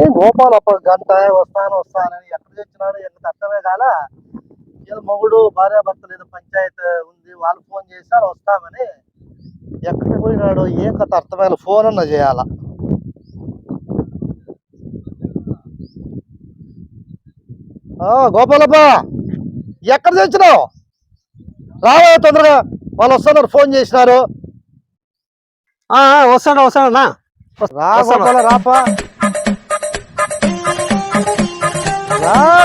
ఏం గోపాలప్ప గంట వస్తాను వస్తానని ఎక్కడ తెచ్చినాడు ఎక్కడ అర్థమే కాల. ఏదో మొగుడు భార్య భర్తలు ఏదో పంచాయతీ ఉంది వాళ్ళు ఫోన్ చేశారు వస్తామని ఎక్కడికి పోయినాడు ఏం కథ అర్థమైన ఫోన్ అన్న చేయాల. గోపాలప్ప ఎక్కడ తెచ్చినావు? రావా తొందరగా వాళ్ళు వస్తున్నారు ఫోన్ చేసినారు. వస్తాడు వస్తాడు నా రాపా.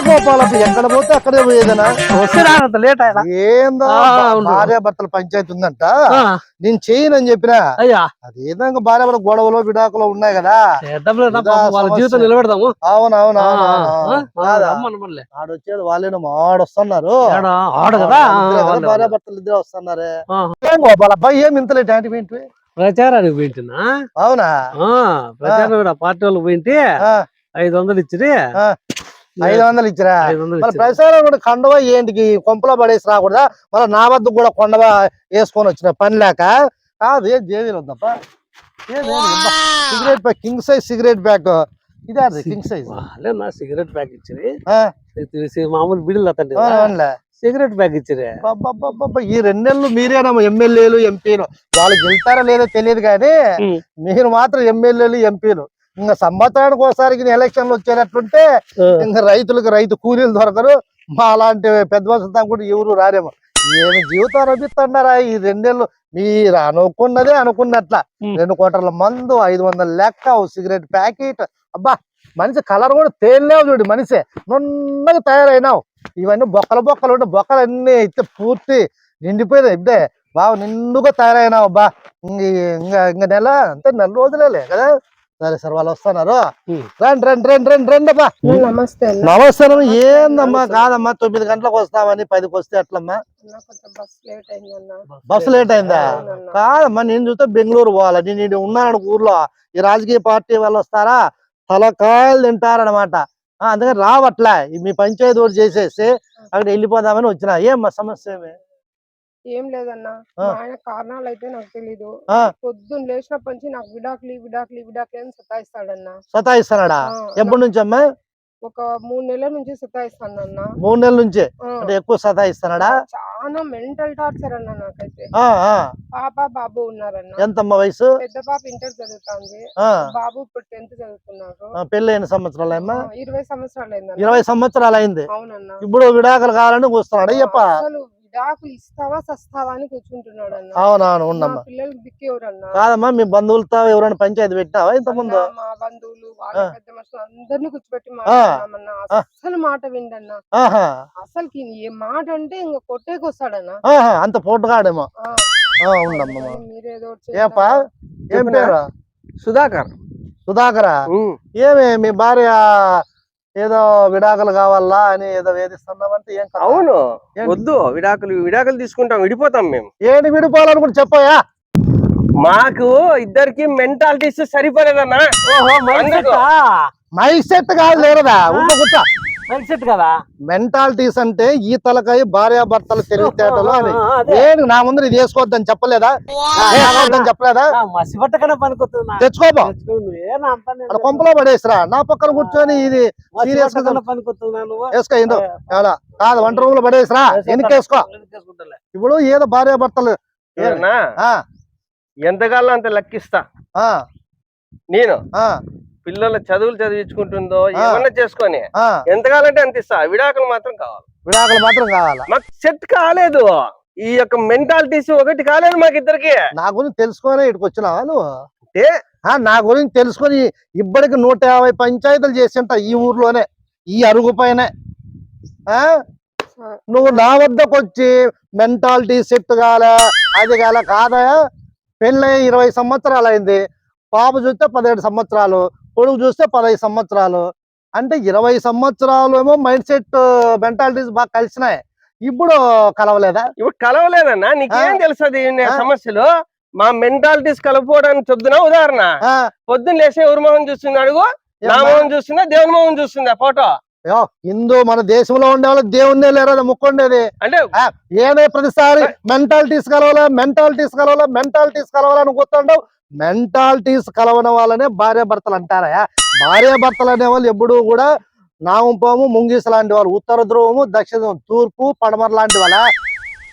గోపాలప్ప ఎక్కడ పోతే అక్కడే పోయేదనా? లేట్ ఏందో. భార్య భర్తల పంచాయతీ ఉందంట. నేను చేయనని చెప్పినా అయ్యా. అదేదో ఇంకా భార్య భర్తల గొడవలు విడాకులు ఉన్నాయి కదా. వాళ్ళ. జీవితం నిలబెడదాము. అవును అవును ఆ, అవును, ఆ, అవును. ఆ, కాదా? రమ్మనమనిలే. ఆడొచ్చేది వాళ్ళేనో ఆడొస్తున్నారు. ఆడు కదా? వాళ్ళే, భార్య వాళ్ళే. భర్తలు ఇద్దరే వస్తున్నారే. గోపాలప్ప ఏం ఇంతలే టాంటి ఏంటి ప్రచారానికి పోయింటినా? అవునా? ప్రచారం పార్టీ వాళ్ళు పోయింటి. ఐదు వందలు ఇచ్చిరి. ఐదు వందలు ఇచ్చిరా? ఐదు వందలు మరి. ప్రసారం కూడా కండవ ఏంటికి? కొంపలో పడేసి రాకూడదా? మళ్ళీ నా వద్ద కూడా కొండవ వేసుకొని వచ్చిన పని లేక కాదు ఏం జేవీలు వద్దప్ప cigarette pack king size cigarette pack. ఇదే అది కింగ్ సైజ్. నా సిగరెట్ ప్యాక్ ఇచ్చిరి. తీసి మామూలు బిడిలు అతండి సిగరెట్ ప్యాక్ ఇచ్చిరి. ఈ రెండు నెలలు మీరేనమ్మా ఎమ్మెల్యేలు ఎంపీలు? వాళ్ళు గెలుతారో లేదో తెలియదు కానీ. మీరు మాత్రం ఎమ్మెల్యేలు ఎంపీలు. ఇంకా సంవత్సరానికి ఒకసారి ఎలక్షన్లు వచ్చేటట్టుంటే ఇంకా రైతులకు రైతు కూలీలు దొరకరు. మా అలాంటి పెద్ద వసంతా కూడా ఎవరు రారేమో. ఏమి జీవితం అనిపిస్తున్నారా ఈ రెండేళ్ళు మీరు అనుకున్నదే అనుకున్నట్ల. రెండు కోటర్ల మందు ఐదు వందల లెక్క సిగరెట్ ప్యాకెట్. అబ్బా మనిషి కలర్ కూడా తేలినావు చూడు మనిషి. నున్నగా తయారైనావు. ఇవన్నీ బొక్కలు బొక్కలు ఉంటే బొక్కలు అన్ని అయితే పూర్తి నిండిపోయినాయి ఇప్పుడే బాగా నిండుగా తయారైనావు అబ్బా. ఇంక ఇంకా ఇంకా నెల అంతే నెల రోజులేలే కదా. సరే సార్ వాళ్ళు వస్తున్నారు. రండి రండి రండి రండి రండి అబ్బా. నమస్తే నమస్కారం ఏందమ్మా కాదమ్మా తొమ్మిది గంటలకు వస్తామని పదికి వస్తే ఎట్లమ్మా? బస్సు లేట్ అయిందా. కాదమ్మా నేను చూస్తే బెంగళూరు పోవాలి. నేను ఉన్నాను ఊర్లో. ఈ రాజకీయ పార్టీ వాళ్ళు వస్తారా? తలకాయలు తింటారనమాట అందుకని రావట్లే. ఈ మీ పంచాయతీ ఒకటి చేసేసి అక్కడ వెళ్ళిపోదామని వచ్చిన. ఏమ్మా సమస్య ఏమి? ఏం లేదన్న. ఆయన కారణాలు అయితే నాకు తెలీదు. పొద్దున్న లేచినప్పటి నుంచి నాకు విడాకులు విడాకులు విడాకులు అని సతాయిస్తాడన్న. సతాయిస్తున్నాడా ఆ, ఎప్పటి నుంచి అమ్మా? ఒక మూడు నెలల నుంచి సతాయిస్తాడన్న మూడు నెలల నుంచి? అంటే ఎక్కువ సతాయిస్తున్నాడా చాలా మెంటల్ టార్చర్ అన్న నాకైతే. పాప బాబు ఉన్నారన్న. ఎంతమ్మా వయసు? పెద్ద పాప ఇంటర్ చదువుతాంది. బాబు ఇప్పుడు టెన్త్ చదువుతున్నారు. ఆ, పెళ్ళి ఎన్ని సంవత్సరాలు అమ్మా? ఇరవై సంవత్సరాలు అయిందన్న ఇరవై సంవత్సరాలు అయింది అవునన్న. ఇప్పుడు విడాకులు కావాలని వస్తున్నాడు? అయ్యప్ప. అసలు విడాకులు ఇస్తావా సస్తావా అని కూర్చుంటున్నాడు అన్న. అవునవును నా ఉండమ్మా పిల్లలకి దిక్కు ఎవరన్నా కాదమ్మా మీ బంధువులతో ఎవరైనా పంచాయతీ పెట్టినావా ఇంతకుముందు? అన్న, మా బంధువులు వాళ్ళ. పెద్ద మనుషులు అందరినీ కూర్చోబెట్టి మాట్లాడినామన్నా. అసలు మాట విండన్నా. అసలు ఏ మాట అంటే ఇంక కొట్టేకొస్తాడన్నా. ఆహా అంత పోటుగాడేమో. ఉండమ్మా మీరేదో ఏపా? ఏం పేరు? సుధాకర్. సుధాకరా. ఏమి మీ భార్య ఏదో విడాకులు కావాలా అని ఏదో వేధిస్తున్నావంటే ఏం కథ? అవును. ఏంటి? వద్దు. విడాకులు విడాకులు తీసుకుంటాం. విడిపోతాం మేము. ఏంటి విడిపోవాలనుకుంటే చెప్పాయా మాకు ఇద్దరికి మెంటాలిటీస్ సరిపోలేదన్నా ఓహో మైండ్. సెట్? మైక్ సెట్ కాదు లేరదా ఉంట గుట్ట కదా? మెంటాలిటీస్ అంటే ఈ తలకాయ భార్య భర్తల తెలివితేటలు అని. నేను నా ముందు ఇది వేసుకోవద్దని చెప్పలేదా? వేసుకోవద్దని చెప్పలేదా? ఆ, మసి బట్టకనే పనికొస్తుంది నాకు. తెచ్చుకోపో. తెచ్చుకోండి. ఏ నా అంతా నేను అక్కడ కొంపలో పడేసిరా. నా పక్కన కూర్చొని ఇది పనికొస్తున్నా నువ్వు. వేసుకో? కాదు వంట రూమ్లో పడేసిరా వెనకేసుకుంటాలే. ఇప్పుడు ఏదో భార్య భర్తలు ఏమన్నా? ఆ, ఎంతకాలం అంత లెక్కిస్తా? ఆ, నేను? ఆ, పిల్లల చదువులు చదివించుకుంటుందో. ఏమన్నా చేసుకొని ఆ. ఎంతకాలం అంటే అంత ఇస్తా. విడాకులు మాత్రం కావాలి. విడాకులు మాత్రం కావాలా? మాకు సెట్ కాలేదు. ఈ యొక్క మెంటాలిటీస్ ఒకటి కాలేదు మాకు ఇద్దరికి. నా గురించి తెలుసుకొని ఇక్కడికి వచ్చినావా నువ్వు? ఆ, నా గురించి తెలుసుకొని ఇప్పటికి నూట యాభై పంచాయతీలు చేసింట ఈ ఊర్లోనే ఈ అరుగు పైన. నువ్వు నా వద్దకు వచ్చి మెంటాలిటీ సెట్ కాలే అది కాలే కాదయా పెళ్ళై ఇరవై సంవత్సరాలు అయింది పాప చూస్తే పదిహేడు సంవత్సరాలు. కొడుకు చూస్తే పదహైదు సంవత్సరాలు. అంటే ఇరవై సంవత్సరాలు ఏమో మైండ్ సెట్ మెంటాలిటీస్ బాగా కలిసినాయి. ఇప్పుడు కలవలేదా? ఇప్పుడు కలవలేదన్నా నీకేం తెలుసు అది నే- ఆ. సమస్యలు? మా మెంటాలిటీస్ కలపడానికి చెప్తున్నా ఉదాహరణ? పొద్దున్న లేసే ఎవరి మొహం చూస్తుంది అడుగు. నా చూస్తుందా దేవుని మొహం చూస్తుందా ఫోటో. హిందూ మన దేశంలో ఉండే వాళ్ళు దేవుణ్ణే లేరా ముక్కుండేది. అంటే ఏదో ప్రతిసారి మెంటాలిటీస్ కలవాలా మెంటాలిటీస్ కలవాలా మెంటాలిటీస్ కలవాలని కూర్చుంటావు మెంటాలిటీస్ కలవని వాళ్ళనే భార్య భర్తలు అంటారా భార్య భర్తలు అనే వాళ్ళు ఎప్పుడూ కూడా నాగంపాము ముంగీస లాంటి వాళ్ళు ఉత్తర ధ్రువము దక్షిణ ధ్రువం, తూర్పు పడమర లాంటి వాళ్ళ.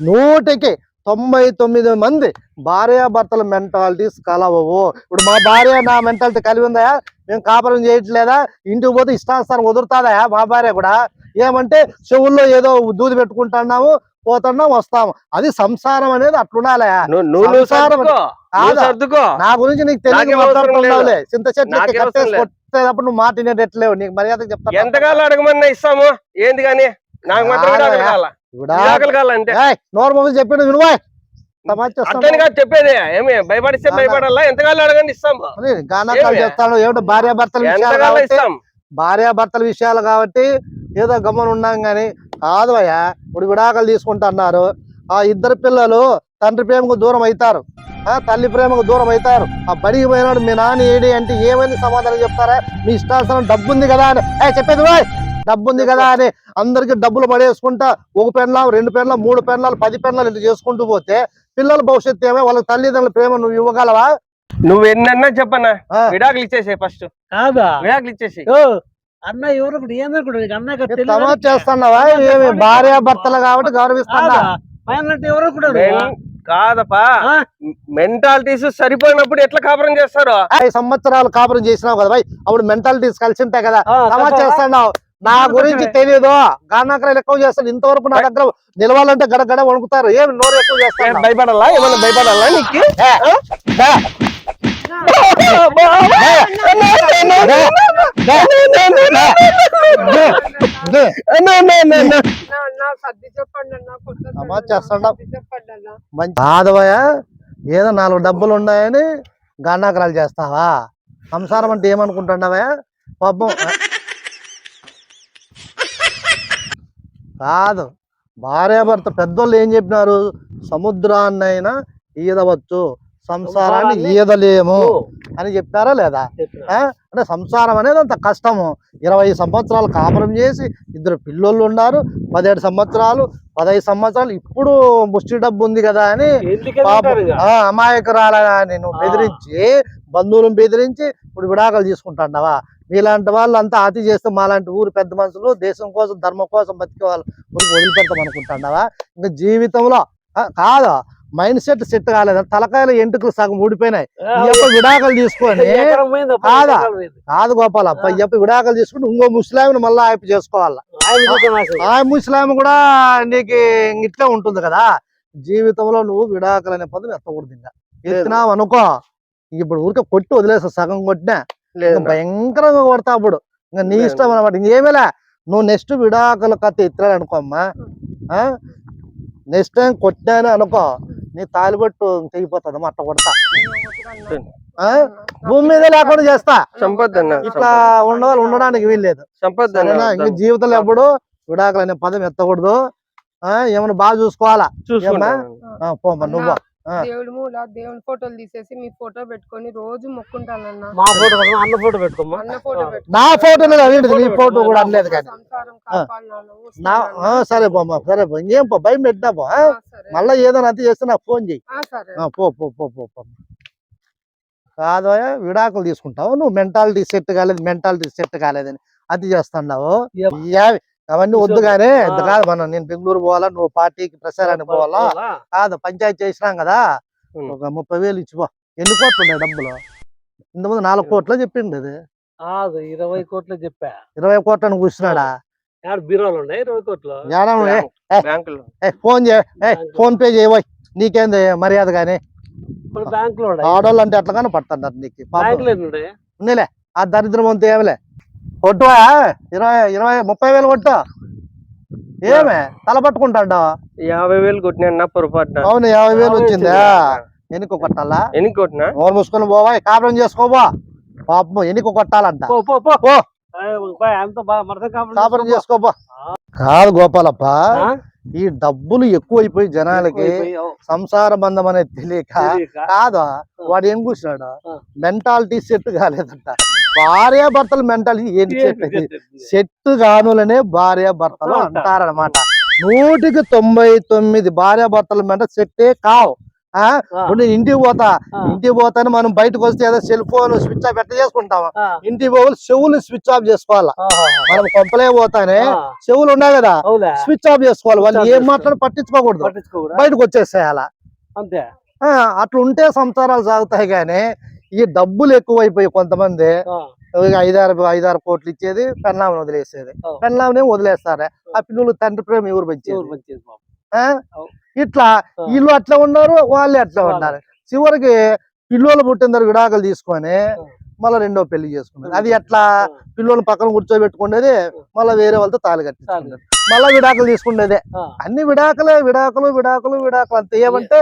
నూటికి తొంభై తొమ్మిది మంది భార్య భర్తల మెంటాలిటీస్ కలవవు. ఇప్పుడు మా భార్య నా మెంటాలిటీ కలిగి ఉందా? మేము కాపురం చేయట్లేదా? ఇంటికి పోతే ఇష్టానుసారం వదులుతాదా? మా భార్య కూడా. ఏమంటే చెవుల్లో ఏదో దూది పెట్టుకుంటున్నాము పోతున్నాం వస్తాము. అది సంసారం అనేది అట్లుండాలే నువ్వు నువ్వు నువ్వు సంసారం సర్దుకో. నా గురించి నీకు తెలియదు నాకేం అవసరం మాట్లాడుతున్నావులే చింత చెట్టు. కొట్టేటప్పుడు నువ్వు మాట వినేటట్లేవు నీకు మర్యాద చెప్తా ఎంతకాలం అడగమన్నా ఇస్తాము? ఏంది కానీ? నాకు మాత్రం నోరు మొదలు చెప్పాడు వినువా చెప్పేది. ఏమి? భయపడిస్తే? భయపడాలా? ఎంతకాలం అడగండి ఇస్తాము గానాకాలు? చెప్తాడు ఏమిటో? భార్య భర్తల విషయాలు ఎంతకాలం కాబట్టి ఇస్తాం? భార్య భర్తల విషయాలు కాబట్టి ఏదో గమ్మన ఉన్నాం గాని కాదు అయ్యా. ఇప్పుడు విడాకులు తీసుకుంటున్నారు ఆ ఇద్దరు పిల్లలు తండ్రి ప్రేమకు దూరం అవుతారు. తల్లి ప్రేమకు దూరం అవుతారు. ఆ బడికి పోయినాడు మీ నాన్న ఏడి అంటే ఏమైంది సమాధానం చెప్తారా? మీ ఇష్టాసనం డబ్బు ఉంది కదా అని. ఏ చెప్పేది వాయ్ డబ్బు ఉంది కదా అని. అందరికి డబ్బులు పడేసుకుంటా ఒక పెన్లాం రెండు పెన్లాం మూడు పెన్లాలు పది పెన్లాలు ఇట్లా చేసుకుంటూ పోతే పిల్లల భవిష్యత్తు ఏమో వాళ్ళ తల్లిదండ్రుల ప్రేమ నువ్వు ఇవ్వగలవా? నువ్వు ఎన్నన్నా చెప్పన్నా. విడాకులు ఇచ్చేసే ఫస్ట్. కాదా? విడాకులు ఇచ్చేసి అన్న ఎవరు? తమాషా చేస్తున్నావా? ఏమి భార్య భర్తలు కాబట్టి అంటే ఎవరు కూడా కాదపా? మెంటాలిటీస్ సరిపోయినప్పుడు ఎట్లా కాపురం చేస్తారు ఐదు సంవత్సరాలు కాపురం చేసినావు కదా అప్పుడు మెంటాలిటీస్ కలిసి ఉంటాయి కదా కదా? చేస్తున్నావు నా గురించి? తెలియదు గానాకరాలు ఎక్కువ చేస్తాను ఇంతవరకు నా దగ్గర నిలవాలంటే గడగడ వణుకుతారు ఏమి నోరు ఎక్కువ చేస్తాను భయపడాలా ఏమన్నా భయపడాలా నీకు కాదవయ్య ఏదో నాలుగు డబ్బులు ఉన్నాయని గానాకరాలు చేస్తావా? సంసారం అంటే ఏమనుకుంటున్నావా పాపం కాదు. భార్యాభర్త పెద్దోళ్ళు ఏం చెప్పినారు? సముద్రాన్నైనా ఈదవచ్చు. సంసారాన్ని ఈదలేము అని చెప్పారా లేదా? ఆ? అంటే సంసారం అనేది అంత కష్టము. ఇరవై సంవత్సరాలు కాపురం చేసి ఇద్దరు పిల్లోళ్ళు ఉన్నారు పదిహేడు సంవత్సరాలు పదహైదు సంవత్సరాలు ఇప్పుడు ముష్టి డబ్బు ఉంది కదా అని అమాయకురాలని నువ్వు. బెదిరించి బంధువులను బెదిరించి ఇప్పుడు విడాకులు తీసుకుంటాండవా మీలాంటి వాళ్ళు అంతా అతి చేస్తే మాలాంటి ఊరు పెద్ద మనుషులు దేశం కోసం ధర్మం కోసం బతికే వాళ్ళు వదిలిపెడతాం అనుకుంటాండవా ఇంకా జీవితంలో కాదు? మైండ్ సెట్ సెట్ కాలేదు? తలకాయలు ఎంటుకలు సగం ఊడిపోయినాయి. యొక్క విడాకులు తీసుకొని కాదా? కాదు ఈ యొక్క విడాకులు తీసుకుని ఇంకో ముస్లాంని మళ్ళీ ఆయప్ప చేసుకోవాలా. ఆ ముస్లాం కూడా నీకు ఇట్లా ఉంటుంది కదా? జీవితంలో నువ్వు విడాకులు అనే పదం ఎత్తకూడదు ఇంకా. ఎత్తినావు అనుకో ఇప్పుడు ఊరికే కొట్టి వదిలేస్తా సగం కొట్టినా. భయంకరంగా కొడతా అప్పుడు. ఇంకా నీ. ఇష్టం అనమాట ఇంకేమేలా నువ్వు నెక్స్ట్ విడాకుల కథ ఎత్తిరాడు అనుకో అమ్మా నెక్స్ట్ టైం కొట్టాను అనుకో నీ తాలిబట్టు తెగిపోతుంది అట్ట కొడతా. ఆ? భూమి మీద లేకుండా చేస్తా. ఇట్లా ఉండవాలి ఉండడానికి వీల్లేదు. ఇంక జీవితంలో ఎప్పుడు విడాకులు అనే పదం ఎత్తకూడదు. ఆ? ఏమైనా బాగా చూసుకోవాలా? పోమ్మా నువ్వు. దేవుడి మూల దేవుని ఫోటోలు తీసేసి మీ ఫోటో పెట్టుకొని రోజు మొక్కుంటానన్న. మా ఫోటో పెట్టుకో, అన్న ఫోటో పెట్టుకోమ్మా. అన్న ఫోటో పెట్టుకో. నా ఫోటో నీ కూడా అనలేదు కానీ. సంసారం సరే పోమ్మా సరే పో. ఇంకేం పో భయం పెట్టినా పో మళ్ళా ఏదైనా అతి చేస్తే నాకు ఫోన్ చెయ్యి. ఆ, సరే. ఆ, పో పో పో పో పో. విడాకులు తీసుకుంటావు. నువ్వు మెంటాలిటీ సెట్ కాలేదు మెంటాలిటీ సెట్ కాలేదని. అది చేస్తున్నావు. అవన్నీ వద్దు కానీ కాదు మనం నేను బెంగళూరు పోవాలా నువ్వు పార్టీకి ప్రచారానికి పోవాలా? కాదు పంచాయతీ చేసినాం కదా. ఒక ముప్పై వేలు ఇచ్చిపో ఎన్ని కోట్లు ఉన్నాయి డబ్బులు? ఇంతకుముందు నాలుగు కోట్లు చెప్పింది అది. కాదు ఇరవై కోట్లు చెప్పా. ఇరవై కోట్లను కూర్చున్నాడా? ఫోన్ ఫోన్ పే చేయబోయ్ నీకేంది మర్యాద ఉన్నాయి ఆడోళ్ళు అంటే ఎట్లా కానీ పడుతున్నారు నీకు పాపం. బ్యాంక్లో ఎన్ని ఉన్నాయి? ఉన్నిలే ఆ దరిద్రం అంతా ఏమిలే. కొట్టువా? ఇరవై ఇరవై ముప్పై వేలు కొట్టు. ఏమే? తల పట్టుకుంటాడు? యాభై వేలు కొట్టినా పొరపాటున. అవును యాభై వేలు వచ్చిందా? ఎన్నిక కొట్టాలా? ఎన్ని కొట్టినా? నోరు మూసుకొని పోవా కాపురం చేసుకోబో పాపం ఎన్నిక కొట్టాలంట. పో పో పో. పో. ఏయ్, బాయ్, అంత బాగా మడత కాపురం చేసుకో. చేసుకోబో కాదు గోపాలప్ప? ఈ డబ్బులు ఎక్కువైపోయి జనాలకి సంసార బంధం అనేది తెలియక. కాదు? వాడు ఏం కూర్చున్నాడు. మెంటాలిటీ సెట్ కాలేదంట. భార్య భర్తల మెంటాలిటీ ఏంటి చెప్పేది? సెట్ గానులనే భార్య భర్తలు అంటారు. అంటారనమాట నూటికి తొంభై తొమ్మిది భార్య భర్తల మెంట సెట్టే కావు. ఇప్పుడు నేను ఇంటికి పోతా. ఇంటికి పోతాను మనం బయటకు వస్తే ఏదో సెల్ ఫోన్ స్విచ్ ఆఫ్ ఎట్లా చేసుకుంటాం ఆ, ఇంటికి పోవాలి చెవులు స్విచ్ ఆఫ్ చేసుకోవాలా? మనం కొంపలే పోతానే చెవులు ఉన్నాయి కదా? స్విచ్ ఆఫ్ చేసుకోవాలి. వాళ్ళు ఏం మాట్లాడి పట్టించుకోకూడదు. బయటకు వచ్చేసేయాల? అంతే. ఆ, అట్లా ఉంటే సంసారాలు సాగుతాయి కానీ ఈ డబ్బులు ఎక్కువైపోయి కొంతమంది ఐదారు ఐదారు కోట్లు ఇచ్చేది పెన్నామని వదిలేసేది. పెన్నామనే వదిలేస్తారే ఆ పిల్లలు తండ్రి ప్రేమ ఎవరు పెంచేది. ఇట్లా. వీళ్ళు అట్లా ఉన్నారు వాళ్ళే అట్లా. ఉన్నారు చివరికి పిల్లలు పుట్టిన తర్వాత విడాకులు తీసుకొని. మళ్ళీ రెండో పెళ్ళి చేసుకున్నారు అది. ఎట్లా పిల్లలు పక్కన కూర్చోబెట్టుకునేది మళ్ళీ వేరే వాళ్ళతో తాళి కట్టించుకునేది. మళ్ళీ విడాకులు తీసుకునేదే. అన్ని విడాకులే విడాకులు విడాకులు విడాకులు. అంతే ఏమంటే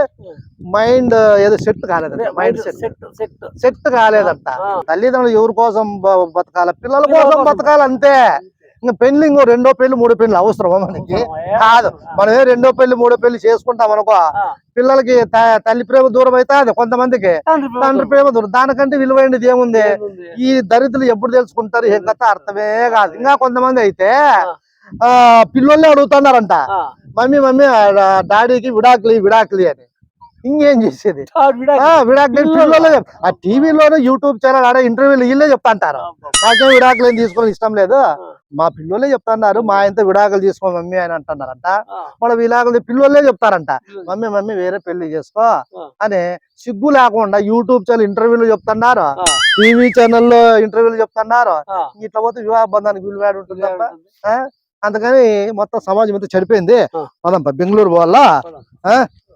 మైండ్ ఏదో సెట్ కాలేదంట. Mind set. సెట్ కాలేదంట. తల్లిదండ్రులు ఎవరి కోసం బతకాల? పిల్లల కోసం కోసం బతకాలి. అంతే ఇంకా పెళ్ళి ఇంకో రెండో పెళ్ళి మూడో పెళ్ళి అవసరమా మనకి? కాదు. మనమే రెండో పెళ్ళి మూడో పెళ్ళి చేసుకుంటాం అనుకో. పిల్లలకి తల్లి ప్రేమ దూరం అయితే అది కొంతమందికి. తండ్రి ప్రేమ దూరం. దానికంటే విలువైనది ఏముంది? ఈ దరిద్రులు ఎప్పుడు తెలుసుకుంటారు? ఏం కథ అర్థమే కాదు. ఇంకా కొంతమంది అయితే ఆ. పిల్లల్ని అడుగుతున్నారంట. మమ్మీ మమ్మీ డాడీకి విడాకులు విడాకులు అని. ఇంకేం చేసేది? విడాకులు. పిల్లలు. పిల్లలే ఆ టీవీలోనే యూట్యూబ్ ఛానల్ ఆడ ఇంటర్వ్యూలు వీళ్ళే చెప్తా అంటారు. నాకేం విడాకులు ఏం తీసుకోవడం ఇష్టం లేదు. మా పిల్లలే చెప్తున్నారు మా ఇంత విడాకులు తీసుకో మమ్మీ అని అంటున్నారంట మన విడాకులు పిల్లలే చెప్తారంట. మమ్మీ మమ్మీ వేరే పెళ్ళి చేసుకో. అని సిగ్గు లేకుండా యూట్యూబ్ ఛానల్ ఇంటర్వ్యూలు చెప్తున్నారు టీవీ ఛానల్లో ఇంటర్వ్యూలు చెప్తున్నారు. ఇట్లా పోతే వివాహ బంధానికి విలువ ఉంటుంది? అందుకని మొత్తం సమాజం అంతా చెడిపోయింది. పదంప బెంగళూరు పోవాలా.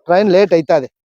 ట్రైన్ లేట్ అవుతుంది